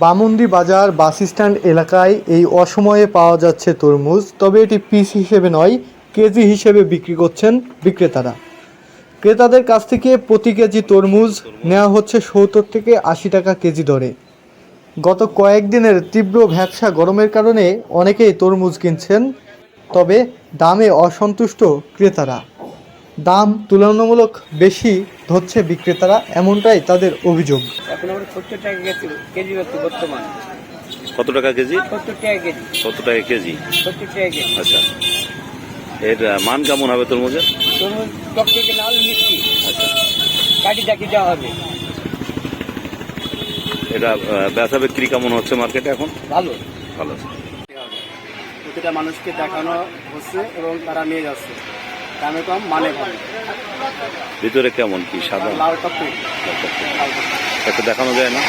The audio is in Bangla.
বামুন্দি বাজার বাস স্ট্যান্ড এলাকায় এই অসময়ে পাওয়া যাচ্ছে তরমুজ, তবে এটি পিস হিসেবে নয়, কেজি হিসেবে বিক্রি করছেন বিক্রেতারা। ক্রেতাদের কাছ থেকে প্রতি কেজি তরমুজ নেওয়া হচ্ছে সত্তর থেকে আশি টাকা কেজি দরে। গত কয়েকদিনের তীব্র ভ্যাবসা গরমের কারণে অনেকেই তরমুজ কিনছেন, তবে দামে অসন্তুষ্ট ক্রেতারা। দাম তুলনামূলক বেশি ধরছে বিক্রেতারা এমনটাই তাদের অভিযোগ। এখন আমরা সত্তর টাকা গেছি কেজি হচ্ছে বর্তমান। কত টাকা কেজি? সত্তর টাকা কেজি। কত টাকা কেজি? সত্তর টাকা কেজি। আচ্ছা। এর মান কেমন হবে তরমুজের? তরমুজ টক থেকে লাল মিষ্টি। আচ্ছা। কাটি জাকি দেওয়া হবে। এটা বেচা বিক্রি কেমন হচ্ছে মার্কেটে এখন? ভালো। ভালো। আছে প্রতিটা মানুষকে দেখানো হচ্ছে এবং তারা নিয়ে যাচ্ছে। দামে কম মানে কম। ভিতরে কেমন কি সাদা? লাল একটা দেখানো যায় না?